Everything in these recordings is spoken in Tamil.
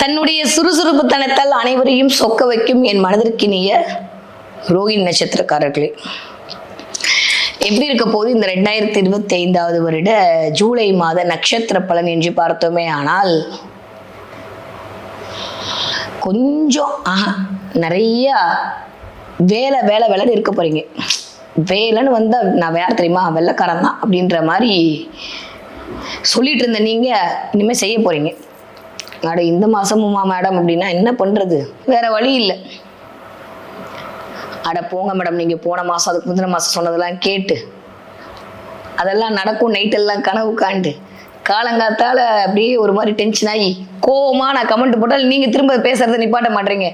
தன்னுடைய சுறுசுறுப்புத்தனத்தால் அனைவரையும் சொக்க வைக்கும் என் மனதிற்கினிய ரோகிணி நட்சத்திரக்காரர்களே. எப்படி இருக்க போது இந்த ரெண்டாயிரத்தி இருபத்தி ஐந்தாவது வருட ஜூலை மாத நட்சத்திர பலன் என்று பார்த்தோமே ஆனால் கொஞ்சம் ஆஹா, நிறைய வேலை வேலை வேலைன்னு இருக்க போறீங்க. வேலைன்னு வந்தா நான் வேற தெரியுமா? வெள்ளைக்காரன் தான் அப்படின்ற மாதிரி சொல்லிட்டு இருந்த நீங்க இனிமே செய்ய போறீங்க. அட இந்த மாசமுமா மேடம் அப்படின்னா என்ன பண்றது? வேற வழி இல்லை. அட போங்க மேடம் நீங்க போன மாசம் அதுக்கு முந்தின மாசம் சொன்னதெல்லாம் கேட்டு. அதெல்லாம் நடக்கும் நைட் எல்லாம் கனவு காண்டு. காலங்காத்தால அப்படியே ஒரு மாதிரி டென்ஷன் ஆகி கோவமா நான் கமெண்ட் போட்டால் நீங்க திரும்ப பேசுறதை நிப்பாட்ட மாட்டீங்க.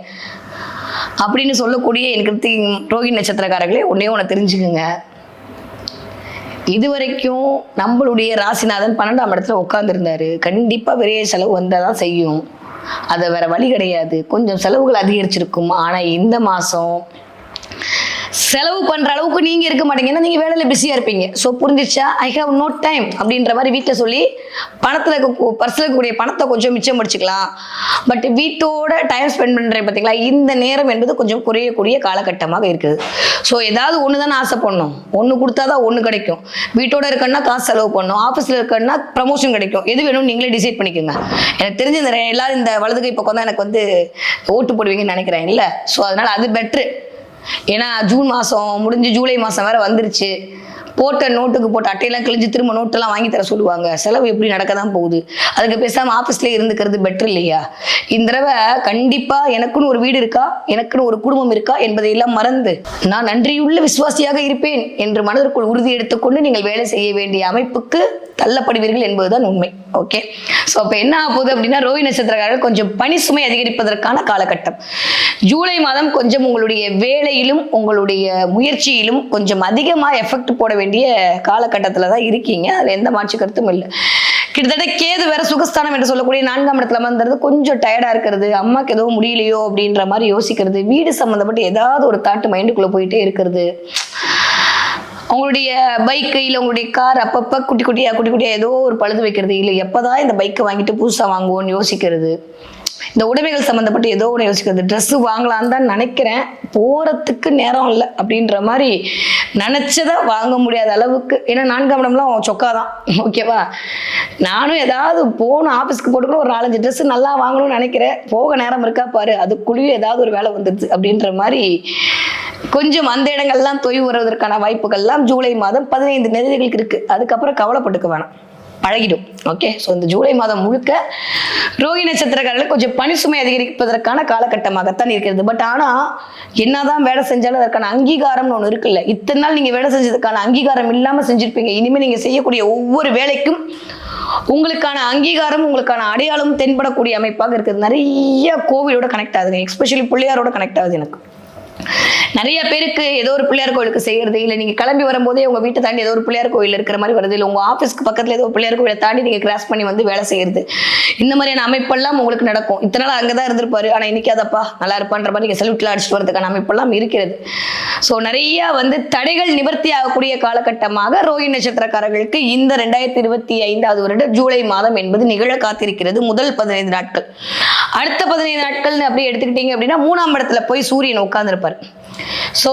அப்படின்னு சொல்லக்கூடிய எனக்கு ரோஹி நட்சத்திரக்காரர்களே ஒன்னே ஒன்று தெரிஞ்சுக்குங்க. இது வரைக்கும் நம்மளுடைய ராசிநாதன் பன்னெண்டாம் இடத்துல உட்காந்துருந்தாரு கண்டிப்பாக விரைய செலவு வந்தாதான் செய்யும். அது வேற வழி கிடையாது. கொஞ்சம் செலவுகள் அதிகரிச்சிருக்கும். ஆனால் இந்த மாதம் செலவு பண்ற அளவுக்கு நீங்க இருக்க மாட்டீங்க. நீங்க வேலையில பிஸியா இருப்பீங்க. ஸோ புரிஞ்சிச்சா ஐ ஹாவ் நோ டைம் அப்படின்ற மாதிரி வீட்டில் சொல்லி பணத்துல பர்சில் இருக்கக்கூடிய பணத்தை கொஞ்சம் மிச்சம் முடிச்சுக்கலாம் பட் வீட்டோட டைம் ஸ்பெண்ட் பண்றேன் பார்த்தீங்களா இந்த நேரம் என்பது கொஞ்சம் குறையக்கூடிய காலகட்டமாக இருக்குது. ஸோ ஏதாவது ஒன்று தானே ஆசைப்படணும் ஒன்று கொடுத்தாதான் ஒன்று கிடைக்கும். வீட்டோட இருக்கன்னா காசு செலவு பண்ணணும். ஆஃபீஸில் இருக்கன்னா ப்ரமோஷன் கிடைக்கும். எது வேணும்னு நீங்களே டிசைட் பண்ணிக்கோங்க. எனக்கு தெரிஞ்ச எல்லாரும் இந்த வலது கை பக்கம் தான் எனக்கு வந்து ஓட்டு போடுவீங்கன்னு நினைக்கிறேன். இல்லை? ஸோ அதனால அது பெட்ரு ஏன்னா ஜூன் மாதம் முடிஞ்சு ஜூலை மாதம் வேற வந்துருச்சு. போட்ட நோட்டுக்கு போட்ட அட்டையெல்லாம் கிழிஞ்சு திரும்ப நோட்டெல்லாம் வாங்கி தர சொல்லுவாங்க. செலவு எப்படி நடக்க தான் போகுது? அதுக்கு பேசாமல் ஆஃபீஸ்லேயே இருந்துக்கிறது பெட்டர் இல்லையா? இந்த தடவை கண்டிப்பாக எனக்குன்னு ஒரு வீடு இருக்கா? எனக்குன்னு ஒரு குடும்பம் இருக்கா? என்பதையெல்லாம் மறந்து நான் நன்றியுள்ள விசுவாசியாக இருப்பேன் என்று மனதிற்குள் உறுதி எடுத்துக்கொண்டு நீங்கள் வேலை செய்ய வேண்டிய அமைப்புக்கு தள்ளப்படுவீர்கள் என்பதுதான் உண்மை. ஓகே ஸோ அப்போ என்ன ஆக போகுது அப்படின்னா ரோஹி நட்சத்திரக்காரர்கள் கொஞ்சம் பணி சுமை அதிகரிப்பதற்கான காலகட்டம். ஜூலை மாதம் கொஞ்சம் உங்களுடைய வேலையிலும் உங்களுடைய முயற்சியிலும் கொஞ்சம் அதிகமாக எஃபெக்ட் போட வேண்டிய காலகட்டத்தில் தான் இருக்கீங்க. அதில் எந்த மாற்று கருத்தும் இல்லை. கிட்டத்தட்ட கேது வேற சுகஸ்தானம் என்று சொல்லக்கூடிய நான்காம் இடத்துல அமர்ந்துறது கொஞ்சம் டயர்டா இருக்கிறது. அம்மாக்கு எதுவும் முடியலையோ அப்படின்ற மாதிரி யோசிக்கிறது. வீடு சம்மந்தப்பட்டு ஏதாவது ஒரு தாட்டு மைண்டுக்குள்ள போயிட்டே இருக்கிறது. உங்களுடைய பைக்கு இல்லை உங்களுடைய கார் அப்பப்போ குட்டி குட்டியா குட்டி குட்டியா ஏதோ ஒரு பழுது வைக்கிறது இல்லை. எப்போதான் இந்த பைக்கை வாங்கிட்டு புதுசாக வாங்குவோம்னு யோசிக்கிறது? இந்த உடைமைகள் சம்மந்தப்பட்டு ஏதோ ஒன்று யோசிக்கிறது. ட்ரெஸ்ஸு வாங்கலான்னு தான் நினைக்கிறேன். போகிறதுக்கு நேரம் இல்லை அப்படின்ற மாதிரி நினச்சதை வாங்க முடியாத அளவுக்கு. ஏன்னா நான்காம் இடம்லாம் சொக்கா தான். ஓகேவா நானும் ஏதாவது போகணும் ஆஃபீஸ்க்கு போட்டுக்கணும் ஒரு நாலஞ்சு ட்ரெஸ்ஸு நல்லா வாங்கணும்னு நினைக்கிறேன். போக நேரம் இருக்கா பாரு. அதுக்குள்ளேயும் ஏதாவது ஒரு வேலை வந்துடுது அப்படின்ற மாதிரி கொஞ்சம் அந்த இடங்கள்லாம் தொய்வு வருவதற்கான வாய்ப்புகள்லாம் ஜூலை மாதம் பதினைந்து தேதிகளுக்கு இருக்கு. அதுக்கப்புறம் கவலைப்பட்டுக்க வேணாம். பழகிடும். ஓகே ஸோ இந்த ஜூலை மாதம் முழுக்க ரோஹி நட்சத்திரக்காரர்கள் கொஞ்சம் பணி சுமை அதிகரிப்பதற்கான காலகட்டமாகத்தான் இருக்கிறது. பட் ஆனால் என்னதான் வேலை செஞ்சாலும் அதற்கான அங்கீகாரம்னு ஒன்று இருக்குல்ல? இத்தனை நாள் நீங்கள் வேலை செஞ்சதுக்கான அங்கீகாரம் இல்லாமல் செஞ்சுருப்பீங்க. இனிமேல் நீங்கள் செய்யக்கூடிய ஒவ்வொரு வேலைக்கும் உங்களுக்கான அங்கீகாரம் உங்களுக்கான அடையாளம் தென்படக்கூடிய அமைப்பாக இருக்குது. நிறைய கோவிலோட கனெக்ட் ஆகுதுங்க. எஸ்பெஷலி பிள்ளையாரோட கனெக்ட் ஆகுது எனக்கு. நிறைய பேருக்கு ஏதோ ஒரு பிள்ளையார் கோயிலுக்கு செய்யறது இல்லை நீங்க கிளம்பி வரும்போதே உங்க வீட்டை தாண்டி ஏதோ ஒரு பிள்ளையார் கோயில் இருக்கிற மாதிரி வருது இல்லை உங்க ஆஃபீஸ்க்கு பக்கத்துல ஏதோ ஒரு பிள்ளையார் கோயிலை தாண்டி நீங்க கிராஸ் பண்ணி வந்து வேலை செய்யறது. இந்த மாதிரியான அமைப்பெல்லாம் உங்களுக்கு நடக்கும். இத்தனை நாள் அங்கதான் இருந்திருப்பாரு. ஆனா இன்னைக்கு அதப்பா நல்லா இருப்பான்ற மாதிரி நீங்க செல்விட்டில் அடிச்சுட்டு வரதுக்கான அமைப்பெல்லாம் இருக்கிறது. ஸோ நிறைய வந்து தடைகள் நிவர்த்தி ஆகக்கூடிய காலகட்டமாக ரோஹி நட்சத்திரக்காரர்களுக்கு இந்த ரெண்டாயிரத்தி இருபத்தி ஐந்தாவது வருட ஜூலை மாதம் என்பது நிகழ காத்திருக்கிறது. முதல் பதினைந்து நாட்கள். அடுத்த பதினைந்து நாட்கள்னு அப்படியே எடுத்துக்கிட்டீங்க அப்படின்னா மூணாம் இடத்துல போய் சூரியன் உட்கார்ந்துருப்பார். ஸோ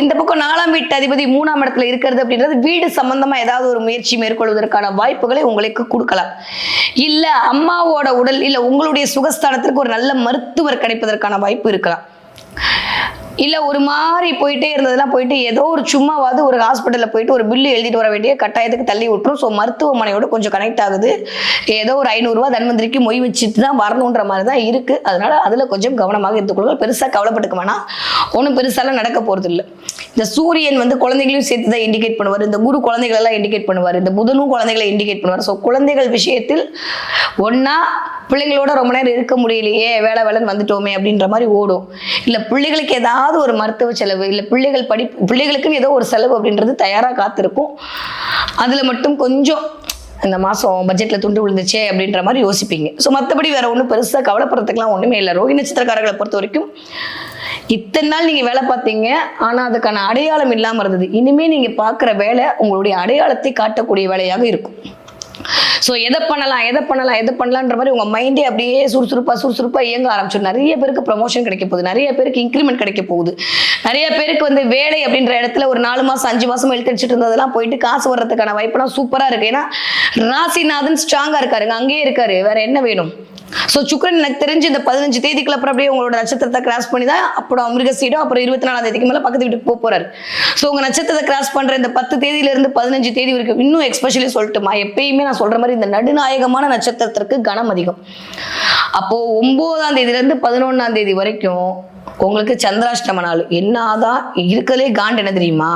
இந்த பக்கம் நாலாம் வீட்டு அதிபதி மூணாம் இடத்துல இருக்கிறது அப்படின்றது வீடு சம்பந்தமா ஏதாவது ஒரு முயற்சி மேற்கொள்வதற்கான வாய்ப்புகளை உங்களுக்கு கொடுக்கலாம். இல்ல அம்மாவோட உடல் இல்ல உங்களுடைய சுகஸ்தானத்திற்கு ஒரு நல்ல மருத்துவர் கிடைப்பதற்கான வாய்ப்பு இருக்கலாம். இல்லை ஒரு மாதிரி போயிட்டே இருந்ததெல்லாம் போயிட்டு ஏதோ ஒரு சும்மாவாவது ஒரு ஹாஸ்பிட்டலில் போயிட்டு ஒரு பில்லு எழுதிட்டு வர வேண்டிய கட்டாயத்துக்கு தள்ளி விட்டுரும். ஸோ மருத்துவமனையோட கொஞ்சம் கனெக்ட் ஆகுது. ஏதோ ஒரு ஐநூறுரூவா தன்வந்திரிக்கு மொய் வச்சுட்டு தான் வரணுன்ற மாதிரி தான் இருக்குது அதனால அதில் கொஞ்சம் கவனமாக இருந்துக்கொள்ளுங்கள். பெருசாக கவலைப்பட்டுக்க வேணாம். ஒன்றும் பெருசாலாம் நடக்க போகிறது இல்லை இந்த சூரியன் வந்து குழந்தைகளையும் சேர்த்து தான் இண்டிகேட் பண்ணுவார். இந்த குரு குழந்தைகளெல்லாம் இண்டிகேட் பண்ணுவார். இந்த புதனும் குழந்தைகளை இண்டிகேட் பண்ணுவார். ஸோ குழந்தைகள் விஷயத்தில் ஒன்றா பிள்ளைங்களோட ரொம்ப நேரம் இருக்க முடியலையே வேலை வேலைன்னு வந்துட்டோமே அப்படின்ற மாதிரி ஓடும். இல்லை பிள்ளைகளுக்கு ஏதாவது ஒரு மருத்துவ செலவு இல்லை பிள்ளைகள் படி பிள்ளைகளுக்குன்னு ஏதோ ஒரு செலவு அப்படின்றது தயாராக காத்திருக்கும். அதில் மட்டும் கொஞ்சம் இந்த மாதம் பட்ஜெட்டில் துண்டு விழுந்துச்சே அப்படின்ற மாதிரி யோசிப்பீங்க. ஸோ மற்றபடி வேற ஒன்றும் பெருசாக கவலைப்படுறதுக்குலாம் ஒன்றுமே இல்லை. ரோஹி நட்சத்திரக்காரர்களை பொறுத்த வரைக்கும் இத்தனை நாள் நீங்கள் வேலை பார்த்தீங்க ஆனால் அதுக்கான அடையாளம் இல்லாமல் இருந்தது. இனிமேல் நீங்கள் பார்க்குற வேலை உங்களுடைய அடையாளத்தை காட்டக்கூடிய வேலையாக இருக்கும். ஸோ எதை பண்ணலாம் எதை பண்ணலாம் எதை பண்ணலான்ற மாதிரி உங்கள் மைண்டே அப்படியே சுறுசுறுப்பாக சுறுசுறுப்பாக இயங்க ஆரம்பிச்சிடும் நிறைய பேருக்கு ப்ரமோஷன் கிடைக்க போகுது. நிறைய பேருக்கு இன்க்ரிமெண்ட் கிடைக்க போகுது. நிறைய பேருக்கு வந்து வேலை அப்படின்ற இடத்துல ஒரு நாலு மாதம் அஞ்சு மாதம் இழுத்தடிச்சிட்டு இருந்ததெல்லாம் போயிட்டு காசு வர்றதுக்கான வாய்ப்பெல்லாம் சூப்பராக இருக்குது ஏன்னா ராசிநாதன் ஸ்ட்ராங்காக இருக்காருங்க. அங்கேயே இருக்காரு. வேற என்ன வேணும்? ஸோ சுக்ரன் எனக்கு தெரிஞ்சு இந்த பதினஞ்சு தேதிக்குள்ள அப்புறம் அப்படியே உங்களோட நட்சத்திரத்தை கிராஸ் பண்ணி தான் அப்புறம் அமிர்க சீடும் அப்புறம் இருபத்தி நாலாம் தேதிக்கு மேலே பக்கத்து வீட்டுக்கு போக போறாரு. ஸோ உங்க நட்சத்திரத்தை கிராஸ் பண்ற இந்த பத்து தேதியில இருந்து பதினஞ்சு தேதி வரைக்கும் இன்னும் எக்ஸ்பெஷலி சொல்லட்டுமா? எப்பயுமே நான் சொல்ற மாதிரி இந்த நடுநாயகமான நட்சத்திரத்திற்கு கனம் அதிகம். அப்போ ஒன்பதாம் தேதியில பதினொன்னாம் தேதி வரைக்கும் உங்களுக்கு சந்திராஷ்டம நாள். என்னதான் இருக்கலே காண்ட் என்ன தெரியுமா?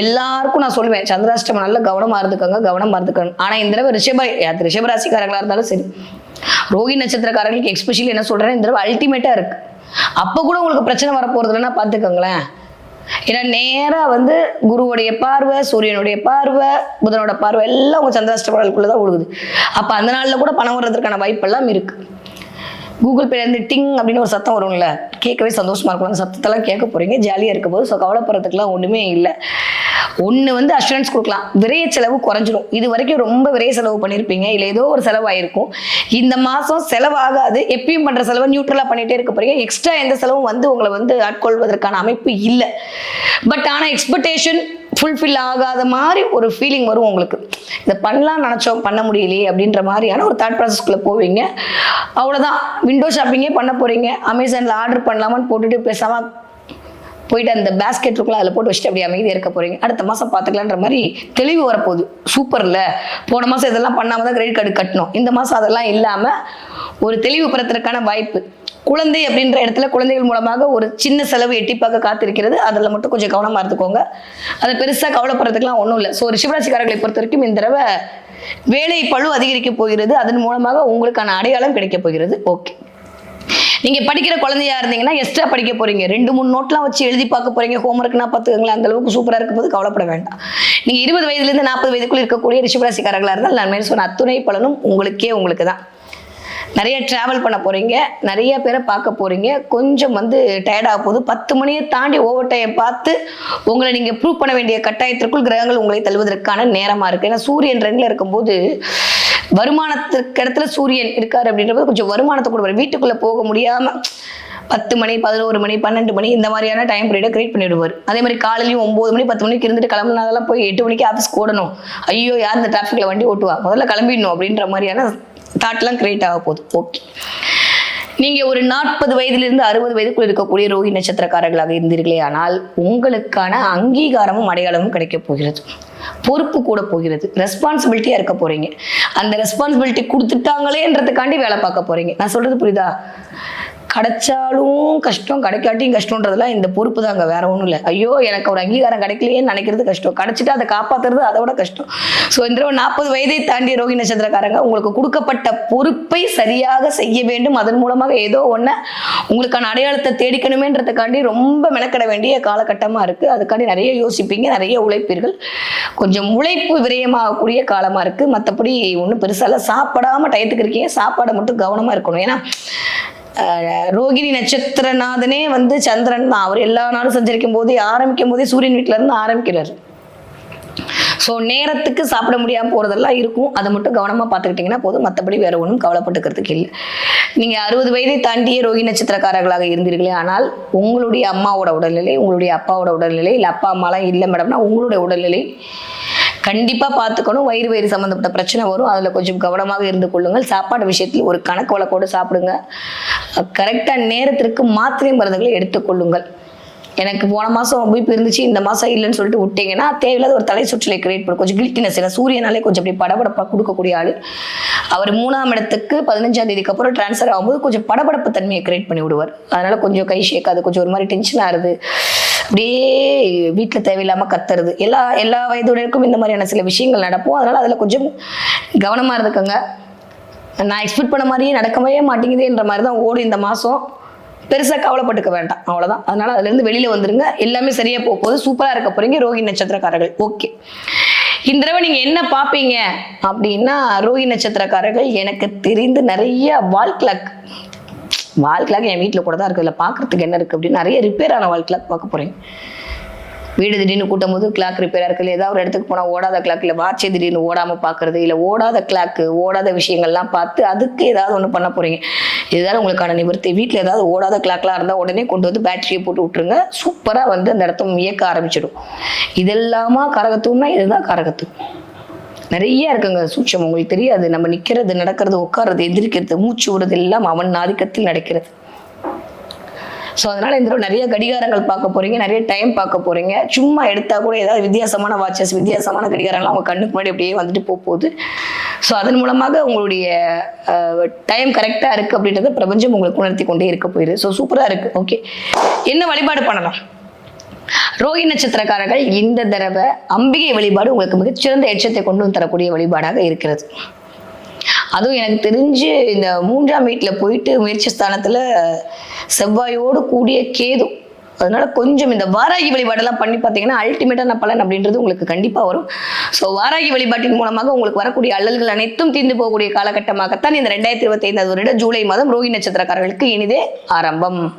எல்லாருக்கும் நான் சொல்லுவேன் சந்திராஷ்டம நாள்ல கவனமா இருந்துக்கோங்க கவனமா இருந்துக்கோங்க. ஆனா இந்த தடவை ரிஷப அது ரிஷபராசிக்காரங்களா இருந்தாலும் சரி. ரோகி நட்சத்திரக்காரங்களுக்கு எக்ஸ்பெஷலி என்ன சொல்கிறேன் இந்த தடவை அல்டிமேட்டாக இருக்குது அப்போ கூட உங்களுக்கு பிரச்சனை வரப்போகிறது இல்லைன்னா பார்த்துக்கோங்களேன். ஏன்னா நேராக வந்து குருவுடைய பார்வை சூரியனுடைய பார்வை புதனோட பார்வை எல்லாம் உங்கள் சந்திராஷ்டமங்களுக்குள்ள தான் ஒழுகுது. அப்போ அந்த நாளில் கூட பணம் வர்றதுக்கான வாய்ப்பெல்லாம் இருக்குது கூகுள் பேலேருந்து டிங் அப்படின்னு ஒரு சத்தம் வரும்ல. கேட்கவே சந்தோஷமாக இருக்கும். அந்த சத்தத்தெல்லாம் கேட்க போகிறீங்க ஜாலியாக இருக்க போது ஸோ கவலைப்படுறதுக்குலாம் ஒன்றுமே இல்லை. ஒன்று வந்து அஷூரன்ஸ் கொடுக்கலாம். விரைய செலவு குறைஞ்சிரும். இது வரைக்கும் ரொம்ப விரைய செலவு பண்ணியிருப்பீங்க இல்லை ஏதோ ஒரு செலவாயிருக்கும். இந்த மாதம் செலவாகாது. எப்பயும் பண்ணுற செலவை நியூட்ரலாக பண்ணிகிட்டே இருக்க போறீங்க. எக்ஸ்ட்ரா எந்த செலவும் வந்து உங்களை வந்து ஆட்கொள்வதற்கான அமைப்பு இல்லை. பட் ஆனால் எக்ஸ்பெக்டேஷன் ஃபுல்ஃபில் ஆகாத மாதிரி ஒரு ஃபீலிங் வரும் உங்களுக்கு. இதை பண்ணலாம் நினச்சோம். பண்ண முடியலையே அப்படின்ற மாதிரியான ஒரு தாட் ப்ராசஸ்க்குள்ளே போவீங்க. அவ்வளோதான் விண்டோ ஷாப்பிங்கே பண்ண போகிறீங்க அமேசானில் ஆர்டர் பண்ணலாமான்னு போட்டுட்டு பேசாமல் போயிட்டு அந்த பேஸ்கெட் இருக்குல்ல அதில் போட்டு வச்சுட்டு அப்படியே அமைதியாக இருக்க போறீங்க. அடுத்த மாதம் பார்த்துக்கலான்ற மாதிரி தெளிவு வரப்போகுது. சூப்பர்ல போன மாதம் இதெல்லாம் பண்ணாமல் தான் கிரெடிட் கார்டு கட்டணும். இந்த மாதம் அதெல்லாம் இல்லாமல் ஒரு தெளிவு பெறத்திற்கான வாய்ப்பு. குழந்தை அப்படின்ற இடத்துல குழந்தைகள் மூலமாக ஒரு சின்ன செலவு எட்டி பார்க்க காத்திருக்கிறது. அதில் மட்டும் கொஞ்சம் கவனமாக இருந்துக்கோங்க. அதை பெருசாக கவலைப்படுறதுக்குலாம் ஒன்றும் இல்லை. ஸோ ரிஷபராசிக்காரர்களை பொறுத்த வரைக்கும் இந்த தடவை வேலை பழு அதிகரிக்க போகிறது. அதன் மூலமாக உங்களுக்கான அடையாளம் கிடைக்க போகிறது. ஓகே நீங்க படிக்கிற குழந்தையா இருந்தீங்கன்னா எக்ஸ்ட்ரா படிக்க போறீங்க. ரெண்டு மூணு நோட்லாம் வச்சு எழுதி பார்க்க போறீங்க. ஹோம்ஒர்க்னா பார்த்துக்கங்களேன். அந்த அளவுக்கு சூப்பரா இருக்கும் போது கவலைப்பட வேண்டாம். நீங்க இருபது வயதுல இருந்து நாற்பது வயதுக்குள்ள இருக்கக்கூடிய ரிஷபராசிக்காரர்களா இருந்தால் நான் சொன்ன அத்துணை பலனும் உங்களுக்கே உங்களுக்கு தான் நிறைய டிராவல் பண்ண போறீங்க. நிறைய பேரை பார்க்க போறீங்க. கொஞ்சம் வந்து டயர்டாக போகுது. பத்து மணியை தாண்டி ஓவர் டைம் பார்த்து உங்களை நீங்கள் ப்ரூவ் பண்ண வேண்டிய கட்டாயத்திற்குள் கிரகங்கள் உங்களை தள்ளுவதற்கான நேரமாக இருக்கு. ஏன்னா சூரியன் ரெண்டில் இருக்கும்போது வருமானத்துக்கு இடத்துல சூரியன் இருக்காரு அப்படின்றப்ப கொஞ்சம் வருமானத்தை கொடுப்பார் வீட்டுக்குள்ளே போக முடியாமல் பத்து மணி பதினோரு மணி பன்னெண்டு மணி இந்த மாதிரியான டைம் பீரியடை கிரியேட் பண்ணிவிடுவார் அதே மாதிரி காலையிலையும் ஒம்பது மணி பத்து மணிக்கு இருந்துட்டு கிளம்புனாதெல்லாம் போய் எட்டு மணிக்கு ஆஃபீஸ்க்கு ஓடணும் ஐயோ யார் இந்த டிராஃபிக்கில் வண்டி ஓட்டுவா? முதல்ல கிளம்பிடணும் அப்படின்ற மாதிரியான தாட்லாம் கிரியேட் ஆக போகுது. ஓகே நீங்கள் ஒரு நாற்பது வயதிலிருந்து அறுபது வயதுக்குள் இருக்கக்கூடிய ரோஹி நட்சத்திரக்காரர்களாக இருந்தீர்களே ஆனால் உங்களுக்கான அங்கீகாரமும் அடையாளமும் கிடைக்கப் போகிறது. பொறுப்பு கூட போகிறது. ரெஸ்பான்சிபிலிட்டியாக இருக்க போகிறீங்க அந்த ரெஸ்பான்சிபிலிட்டி கொடுத்துட்டாங்களேன்றதுக்காண்டி வேலை பார்க்க போகிறீங்க நான் சொல்கிறது புரியுதா? கிடைச்சாலும் கஷ்டம் கிடைக்காட்டியும் கஷ்டன்றதெல்லாம் இந்த பொறுப்பு தாங்க வேற ஒன்றும் இல்லை. ஐயோ எனக்கு ஒரு அங்கீகாரம் கிடைக்கலையேன்னு நினைக்கிறது கஷ்டம். கிடைச்சிட்டு அதை காப்பாத்துறது அதை விட கஷ்டம். ஸோ இந்த தடவை நாற்பது வயதை தாண்டிய ரோகி நட்சத்திரக்காரங்க உங்களுக்கு கொடுக்கப்பட்ட பொறுப்பை சரியாக செய்ய வேண்டும். அதன் மூலமாக ஏதோ ஒன்று உங்களுக்கான அடையாளத்தை தேடிக்கணுமேன்றதுக்காண்டி ரொம்ப மெனக்கிட வேண்டிய காலகட்டமாக இருக்குது அதுக்காண்டி நிறைய யோசிப்பீங்க நிறைய உழைப்பீர்கள். கொஞ்சம் உழைப்பு விரயமாகக்கூடிய காலமாக இருக்குது மற்றபடி ஒன்றும் பெருசால சாப்பிடாம டயத்துக்கு இருக்கீங்க. சாப்பாடை மட்டும் கவனமாக இருக்கணும். ஏன்னா ரோகிணி நட்சத்திரநாதனே வந்து சந்திரன் தான். அவர் எல்லா நாளும் சஞ்சரிக்கும் போதே ஆரம்பிக்கும் போதே சூரியன் வீட்டில இருந்து ஆரம்பிக்கிறார். ஸோ நேரத்துக்கு சாப்பிட முடியாமல் போகிறதெல்லாம் இருக்கும். அதை மட்டும் கவனமாக பார்த்துக்கிட்டிங்கன்னா போதும். மற்றபடி வேற ஒன்றும் கவலைப்பட்டுக்கிறதுக்கு இல்லை. நீங்கள் அறுபது வயதை தாண்டிய ரோகி நட்சத்திரக்காரர்களாக இருந்தீர்களே ஆனால் உங்களுடைய அம்மாவோட உடல்நிலை உங்களுடைய அப்பாவோட உடல்நிலை இல்லை அப்பா அம்மாலாம் இல்லை மேடம்னா உங்களுடைய உடல்நிலை கண்டிப்பாக பார்த்துக்கணும் வயிறு வயிறு சம்மந்தப்பட்ட பிரச்சனை வரும். அதில் கொஞ்சம் கவனமாக இருந்து கொள்ளுங்கள். சாப்பாடு விஷயத்தில் ஒரு கணக்கு வழக்கோடு சாப்பிடுங்க. கரெக்டாக நேரத்திற்கு மாத்திரை மருந்துகளை எடுத்துக்கொள்ளுங்கள் எனக்கு போன மாதம் பிபி இருந்துச்சு. இந்த மாதம் இல்லைன்னு சொல்லிட்டு விட்டீங்கன்னா தேவையில்லாத ஒரு தலை சுற்றலை கிரியேட் பண்ணும் கொஞ்சம் கில்ட்டினஸ் ஏன்னா சூரியனாலே கொஞ்சம் அப்படி படபடப்பாக கொடுக்கக்கூடிய ஆள். அவர் மூணாம் இடத்துக்கு பதினஞ்சாம் தேதிக்கு அப்புறம் ட்ரான்ஸ்ஃபர் ஆகும்போது கொஞ்சம் படபடப்பு தன்மையை கிரியேட் பண்ணி விடுவார். அதனால கொஞ்சம் கை ஷேக்காது கொஞ்சம் ஒரு மாதிரி டென்ஷன் ஆகுது அப்படியே வீட்டில் தேவையில்லாமல் கத்துறது. எல்லா எல்லா வயதுடையருக்கும் இந்த மாதிரியான சில விஷயங்கள் நடக்கும். அதனால் அதில் கொஞ்சம் கவனமாக இருந்துக்கோங்க. நான் எக்ஸ்பெக்ட் பண்ண மாதிரியே நடக்கவே மாட்டேங்குதுன்ற மாதிரி தான் ஓடும் இந்த மாதம் பெருசாக கவலைப்பட்டுக்க வேண்டாம். அவ்வளோதான் அதனால் அதுலேருந்து வெளியில் வந்துருங்க. எல்லாமே சரியாக போக போகுது. சூப்பராக இருக்க போகிறீங்க ரோகி நட்சத்திரக்காரர்கள். ஓகே இந்த தடவை நீங்கள் என்ன பார்ப்பீங்க அப்படின்னா ரோகி நட்சத்திரக்காரர்கள் எனக்கு தெரிந்து நிறைய வால் கிளாக் வால் கிளாக் என் வீட்டில் கூட தான் இருக்குது இல்லை பார்க்குறதுக்கு என்ன இருக்குது அப்படின்னு நிறைய ரிப்பேர் ஆன வால் கிளாக் பார்க்க போகிறீங்க வீடு திடீர்னு கூட்டும் போது கிளாக் ரிப்பேராக இருக்குது இல்லை ஏதாவது ஒரு இடத்துக்கு போனால் ஓடாத கிளாக் இல்லை வாட்சே திடீர்னு ஓடாமல் பார்க்குறது இல்லை ஓடாத கிளாக்கு ஓடாத விஷயங்கள்லாம் பார்த்து அதுக்கு ஏதாவது ஒன்று பண்ண போகிறீங்க இதுதான் உங்களுக்கான நிவர்த்தி. வீட்டில் ஏதாவது ஓடாத கிளாக்லாம் இருந்தால் உடனே கொண்டு வந்து பேட்டரியை போட்டு விட்ருங்க சூப்பராக வந்து அந்த இடத்த இயக்க ஆரம்பிச்சிடும். இதெல்லாமா கரகத்துவம்னா இதுதான் கரகத்துவம் நிறைய இருக்குங்க சூட்சம். உங்களுக்கு தெரியாது. நம்ம நிற்கிறது நடக்கிறது உட்கார்றது எந்திரிக்கிறது மூச்சு விடுறது எல்லாம் அவன் ஆதிக்கத்தில் நடக்கிறது. ஸோ அதனால இந்த நிறைய கடிகாரங்கள் பார்க்க போறீங்க. நிறைய டைம் பார்க்க போறீங்க. சும்மா எடுத்தா கூட ஏதாவது வித்தியாசமான வாட்சஸ் வித்தியாசமான கடிகாரங்கள்லாம் அவங்க கண்ணுக்கு முன்னாடி அப்படியே வந்துட்டு போக போகுது. ஸோ அதன் மூலமாக உங்களுடைய டைம் கரெக்டாக இருக்கு அப்படின்றத பிரபஞ்சம் உங்களுக்கு உணர்த்தி கொண்டே இருக்க போயிரு. ஸோ சூப்பராக இருக்கு. ஓகே என்ன வழிபாடு பண்ணலாம்? ரோஹி நட்சத்திரக்காரர்கள் இந்த தடவை அம்பிகை வழிபாடு உங்களுக்கு மிகச்சிறந்த எச்சத்தை கொண்டு வந்து தரக்கூடிய வழிபாடாக இருக்கிறது. அதுவும் எனக்கு தெரிஞ்சு இந்த மூன்றாம் வீட்டில் போயிட்டு முயற்சி ஸ்தானத்தில் செவ்வாயோடு கூடிய கேது. அதனால கொஞ்சம் இந்த வாராகி வழிபாடெல்லாம் பண்ணி பார்த்தீங்கன்னா அல்டிமேட்டான பலன் அப்படின்றது உங்களுக்கு கண்டிப்பாக வரும். ஸோ வாராகி வழிபாட்டின் மூலமாக உங்களுக்கு வரக்கூடிய அல்லல்கள் அனைத்தும் தீர்ந்து போகக்கூடிய காலகட்டமாகத்தான் இந்த ரெண்டாயிரத்தி இருபத்தி ஐந்தாவது வருட ஜூலை மாதம் ரோஹி நட்சத்திரக்காரர்களுக்கு இனிதே ஆரம்பம்.